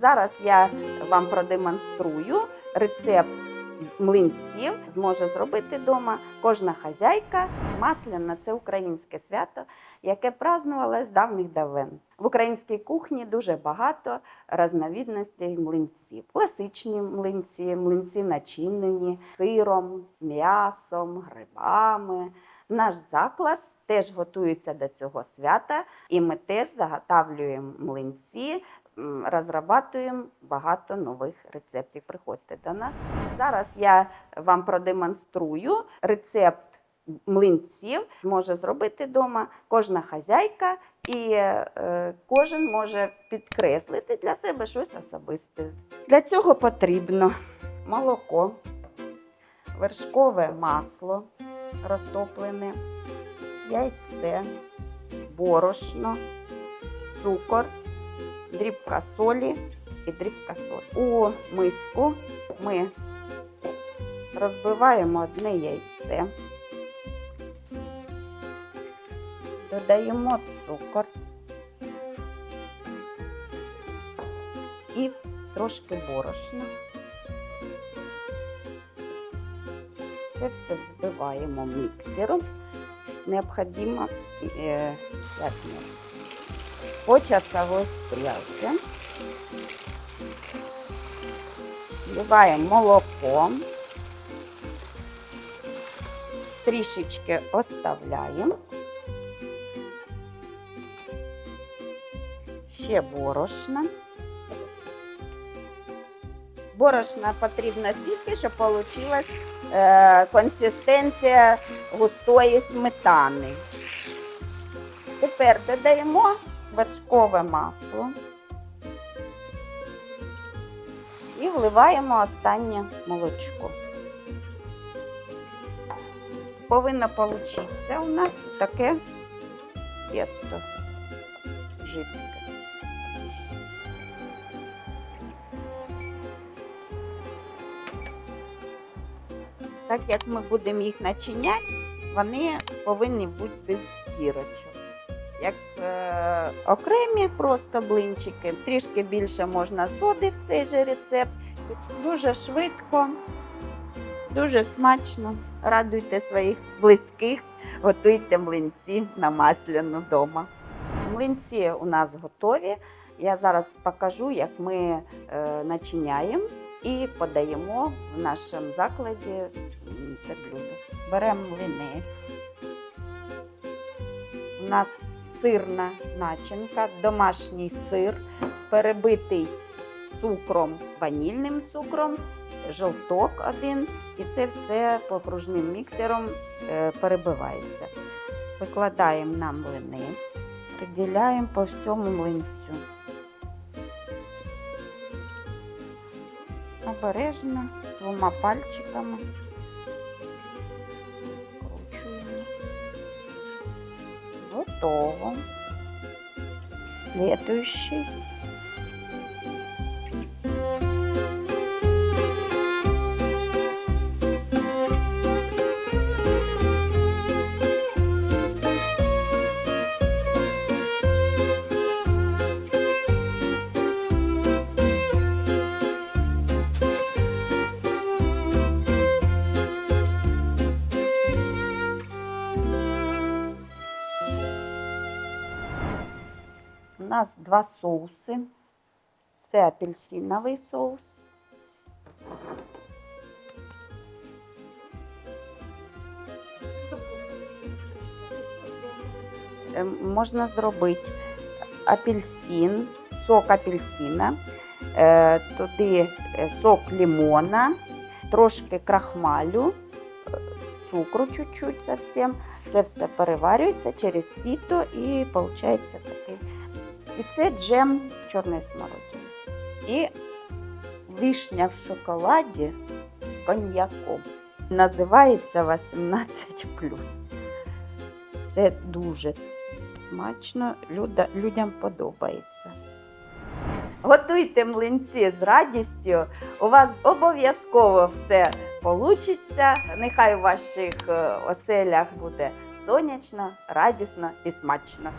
Зараз я вам продемонструю рецепт млинців. Зможе зробити вдома кожна хазяйка. Масляна це українське свято, яке празнувалось з давніх давен. В українській кухні дуже багато різновідностей млинців. Класичні млинці, млинці начинені сиром, м'ясом, грибами. Наш заклад теж готується до цього свята, і ми теж заготавлюємо млинці, м, розрабатуємо багато нових рецептів. Приходьте до нас. Зараз я вам продемонструю рецепт млинців. Може зробити вдома кожна хазяйка, і е, кожен може підкреслити для себе щось особисте. Для цього потрібно молоко, вершкове масло розтоплене, яйце, борошно, цукор, дрібка солі і дрібка солі. У миску ми розбиваємо одне яйце, додаємо цукор і трошки борошна. Це все взбиваємо міксером. Необходимо э, 5 минут. По часовой стрелке вливаем молоко, трішечки оставляємо. Ще борошна. Борошна потрібно стільки, щоб вийшла е, консистенція густої сметани. Тепер додаємо вершкове масло і вливаємо останнє молочко. Повинно получитися у нас таке тісто жидке. Так як ми будемо їх начиняти, вони повинні бути без дірочок. Як е, окремі просто блинчики, трішки більше можна соди в цей же рецепт. Дуже швидко, дуже смачно. Радуйте своїх близьких, готуйте млинці на масляну вдома. Млинці у нас готові. Я зараз покажу, як ми е, начиняємо і подаємо в нашому закладі це блюдо. Беремо млинець. У нас сирна начинка, домашній сир, перебитий з цукром, ванільним цукром, жовток один. І це все покружним міксером е, перебивається. Викладаємо на млинець, приділяємо по всьому млинцю. Обережно двома пальчиками. Готово. Следующий. Нас два соуси. Це апельсиновий соус. Е, Можна зробити апельсин, сок апельсина, е, туди е, сок лимона, трошки крахмалю, цукру чуть-чуть совсем. Це все переварюється через сіто і виходить такий. І це джем чорної смородини. І вишня в шоколаді з коньяком. Називається 18 Це дуже смачно, людям подобається. Готуйте млинці з радістю. У вас обов'язково все вийде. Нехай у ваших е, оселях буде сонячно, радісно і смачно.